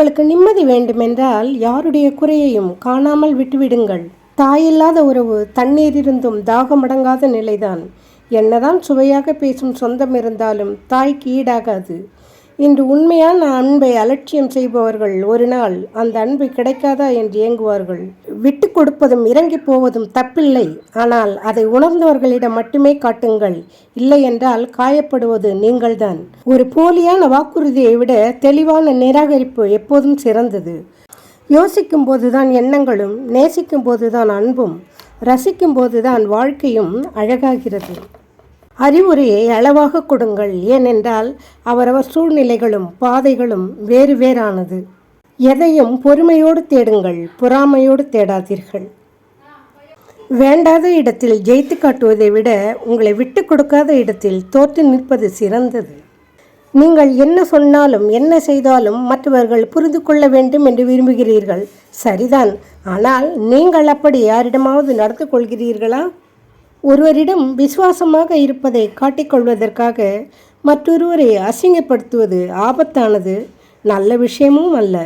உங்களுக்கு நிம்மதி வேண்டுமென்றால் யாருடைய குறையையும் காணாமல் விட்டுவிடுங்கள். தாயில்லாத உறவு தண்ணீர் இருந்தும் தாகமடங்காத நிலைதான். என்னதான் சுவையாக பேசும் சொந்தம் இருந்தாலும் தாய்க்கு ஈடாகாது. இன்று உண்மையான அன்பை அலட்சியம் செய்பவர்கள் ஒரு நாள் அந்த அன்பு கிடைக்காதா என்று இயங்குவார்கள் விட்டு கொடுப்பதும் இறங்கி போவதும் தப்பில்லை. ஆனால் அதை உணர்ந்தவர்களிடம் மட்டுமே காட்டுங்கள். இல்லை என்றால் காயப்படுவது நீங்கள்தான். ஒரு போலியான வாக்குறுதியை விட தெளிவான நிராகரிப்பு எப்போதும் சிறந்தது. யோசிக்கும் போதுதான் எண்ணங்களும் நேசிக்கும் போதுதான் அன்பும் ரசிக்கும் போதுதான் வாழ்க்கையும் அழகாகிறது. அறிவுரையை அளவாக கொடுங்கள். ஏனென்றால் அவரவர் சூழ்நிலைகளும் பாதைகளும் வேறு வேறானது. எதையும் பொறுமையோடு தேடுங்கள் பொறாமையோடு தேடாதீர்கள். வேண்டாத இடத்தில் ஜெயித்து காட்டுவதை விட உங்களை விட்டு கொடுக்காத இடத்தில் தோற்று நிற்பது சிறந்தது. நீங்கள் என்ன சொன்னாலும் என்ன செய்தாலும் மற்றவர்கள் புரிந்து கொள்ள வேண்டும் என்று விரும்புகிறீர்கள். சரிதான். ஆனால் நீங்கள் அப்படி யாரிடமாவது நடந்து கொள்கிறீர்களா? ஒருவரிடம் விசுவாசமாக இருப்பதை காட்டிக்கொள்வதற்காக மற்றொருவரை அசிங்கப்படுத்துவது ஆபத்தானது நல்ல விஷயமும் அல்ல.